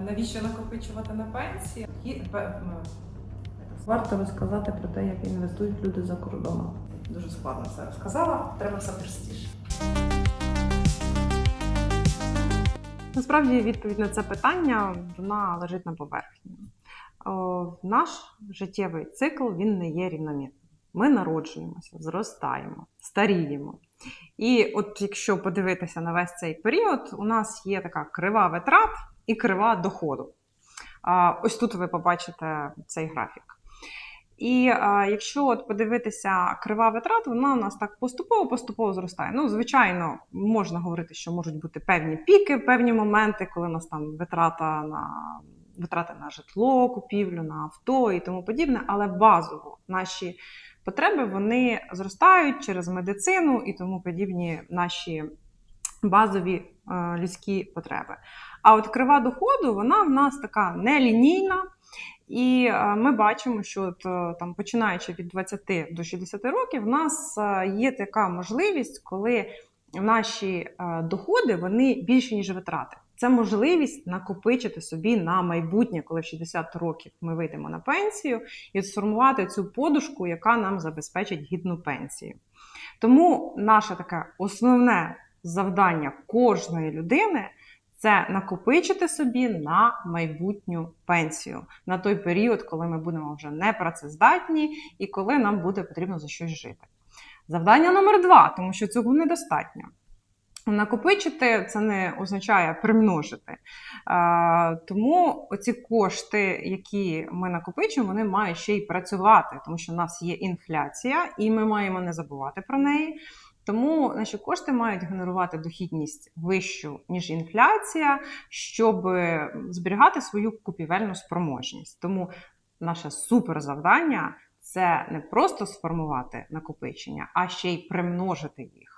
Навіщо накопичувати на пенсії? Варто розказати про те, як інвестують люди за кордоном. Дуже складно це розказала, треба все простіше. Насправді відповідь на це питання вона лежить на поверхні. О, Наш життєвий цикл він не є рівномірним. Ми народжуємося, зростаємо, старіємо. І от якщо подивитися на весь цей період, у нас є така крива витрат і крива доходу. Ось тут ви побачите цей графік. І а, якщо от подивитися крива витрат, вона у нас так поступово-поступово зростає. Ну, звичайно, можна говорити, що можуть бути певні піки, певні моменти, коли у нас там витрата на витрати на житло, купівлю, на авто і тому подібне, але базово наші потреби вони зростають через медицину і тому подібні наші базові е, людські потреби. А от крива доходу, вона в нас така нелінійна. І е, ми бачимо, що от, е, там, починаючи від 20 до 60 років, в нас є така можливість, коли наші доходи вони більші, ніж витрати. Це можливість накопичити собі на майбутнє, коли в 60 років ми вийдемо на пенсію, і сформувати цю подушку, яка нам забезпечить гідну пенсію. Тому наше таке основне завдання кожної людини це накопичити собі на майбутню пенсію на той період, коли ми будемо вже непрацездатні і коли нам буде потрібно за щось жити. Завдання номер два, тому що цього недостатньо. Накопичити це не означає примножити. Тому оці кошти, які ми накопичуємо, вони мають ще й працювати, тому що в нас є інфляція, і ми маємо не забувати про неї. Тому наші кошти мають генерувати дохідність вищу, ніж інфляція, щоб зберігати свою купівельну спроможність. Тому наше суперзавдання це не просто сформувати накопичення, а ще й примножити їх.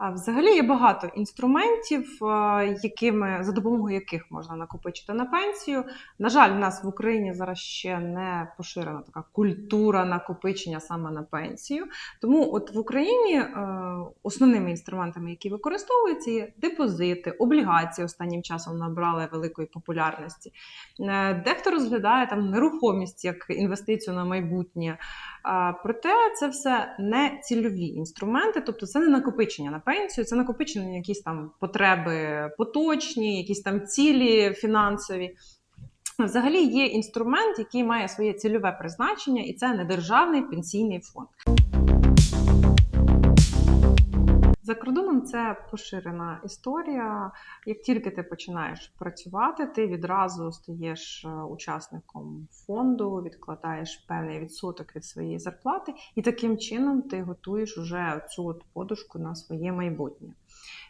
Взагалі є багато інструментів, е, якими, за допомогою яких можна накопичити на пенсію. На жаль, в нас в Україні зараз ще не поширена така культура накопичення саме на пенсію. Тому от в Україні е, основними інструментами, які використовуються, є депозити, облігації останнім часом набрали великої популярності. Е, Дехто розглядає там нерухомість як інвестицію на майбутнє. Проте це все не цільові інструменти, тобто це не накопичення на пенсію, це накопичення на якісь там потреби поточні, якісь там цілі фінансові. Взагалі є інструмент, який має своє цільове призначення, і це недержавний пенсійний фонд. За кордоном це поширена історія. Як тільки ти починаєш працювати, ти відразу стаєш е, учасником фонду, відкладаєш певний відсоток від своєї зарплати, і таким чином ти готуєш уже цю от подушку на своє майбутнє.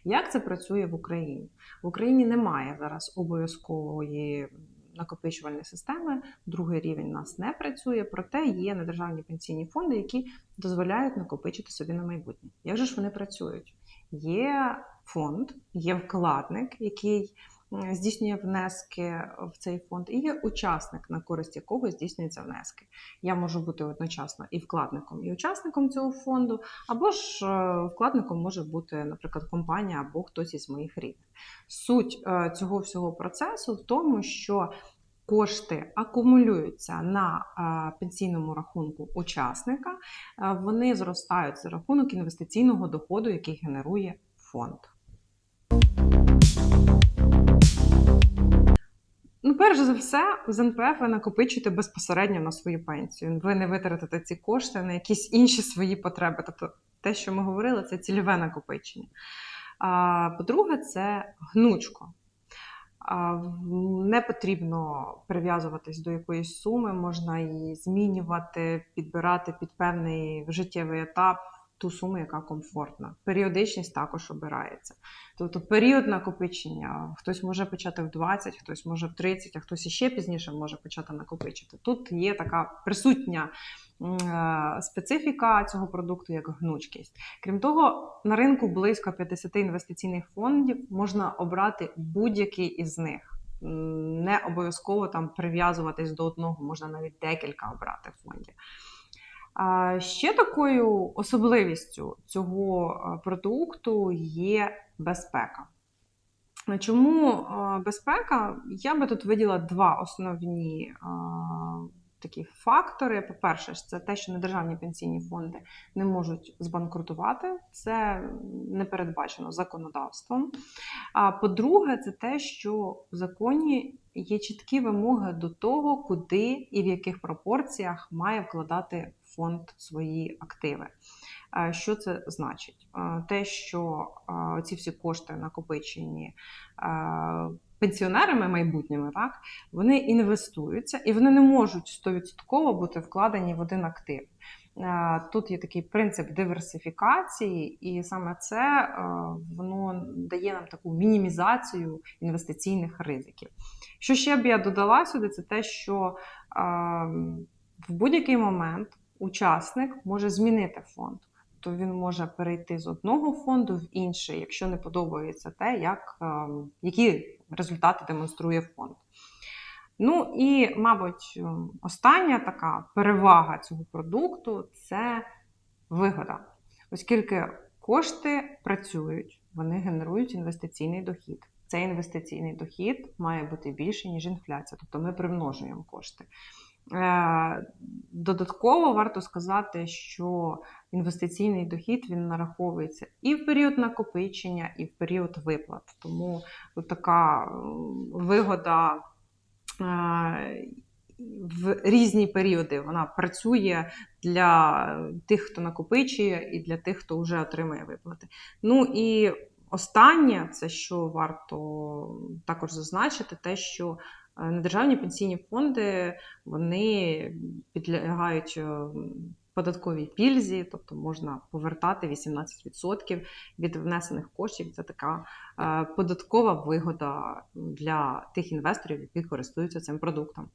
Як це працює в Україні? В Україні немає зараз обов'язкової накопичувальної системи, другий рівень у нас не працює, проте є недержавні пенсійні фонди, які дозволяють накопичити собі на майбутнє. Як же ж вони працюють? Є фонд, є вкладник, який здійснює внески в цей фонд, і є учасник, на користь якого здійснюються внески. Я можу бути одночасно і вкладником, і учасником цього фонду, або ж е, вкладником може бути, наприклад, компанія або хтось із моїх рідних. Суть е, цього всього процесу в тому, що кошти акумулюються на е, пенсійному рахунку учасника, вони зростають за рахунок інвестиційного доходу, який генерує фонд. Перш за все, з НПФ ви накопичуєте безпосередньо на свою пенсію. Ви не витратите ці кошти на якісь інші свої потреби. Тобто, те, що ми говорили, це цільове накопичення. А, По-друге, це гнучко. Не потрібно прив'язуватись до якоїсь суми, можна її змінювати, підбирати під певний життєвий етап ту суму, яка комфортна. Періодичність також обирається. Тобто період накопичення хтось може почати в 20, хтось може в 30, а хтось іще пізніше може почати накопичити. Тут є така присутня е, специфіка цього продукту як гнучкість. Крім того, на ринку близько 50 інвестиційних фондів можна обрати будь-який із них. Не обов'язково там прив'язуватись до одного, можна навіть декілька обрати фондів. Ще такою особливістю цього е, продукту є безпека. Чому е, безпека? Я би тут виділа два основні е, такі фактори. По-перше, це те, що недержавні пенсійні фонди не можуть збанкрутувати, це не передбачено законодавством. А по-друге, це те, що в законі є чіткі вимоги до того, куди і в яких пропорціях має вкладати фонд свої активи. Що це значить? Те, що ці всі кошти накопичені пенсіонерами майбутніми, так, вони інвестуються і вони не можуть 100% бути вкладені в один актив. Е, Тут є такий принцип диверсифікації, і саме це е, воно дає нам таку мінімізацію інвестиційних ризиків. Що ще б я додала сюди, це те, що е, в будь-який момент учасник може змінити фонд. То він може перейти з одного фонду в інший, якщо не подобається те, як, е, які результати демонструє фонд. Ну і, мабуть, е, остання така перевага цього продукту це вигода. Оскільки кошти працюють, вони генерують інвестиційний дохід. Цей інвестиційний дохід має бути більший, ніж інфляція, тобто ми примножуємо кошти. Е, Додатково варто сказати, що інвестиційний дохід він нараховується і в період накопичення, і в період виплат. Тому така вигода е, в різні періоди вона працює для тих, хто накопичує, і для тих, хто вже отримує виплати. Ну і останнє, це що варто також зазначити, те, що недержавні пенсійні фонди вони підлягають е, податковій пільзі, тобто можна повертати 18% від внесених коштів. Це така е, податкова вигода для тих інвесторів, які користуються цим продуктом.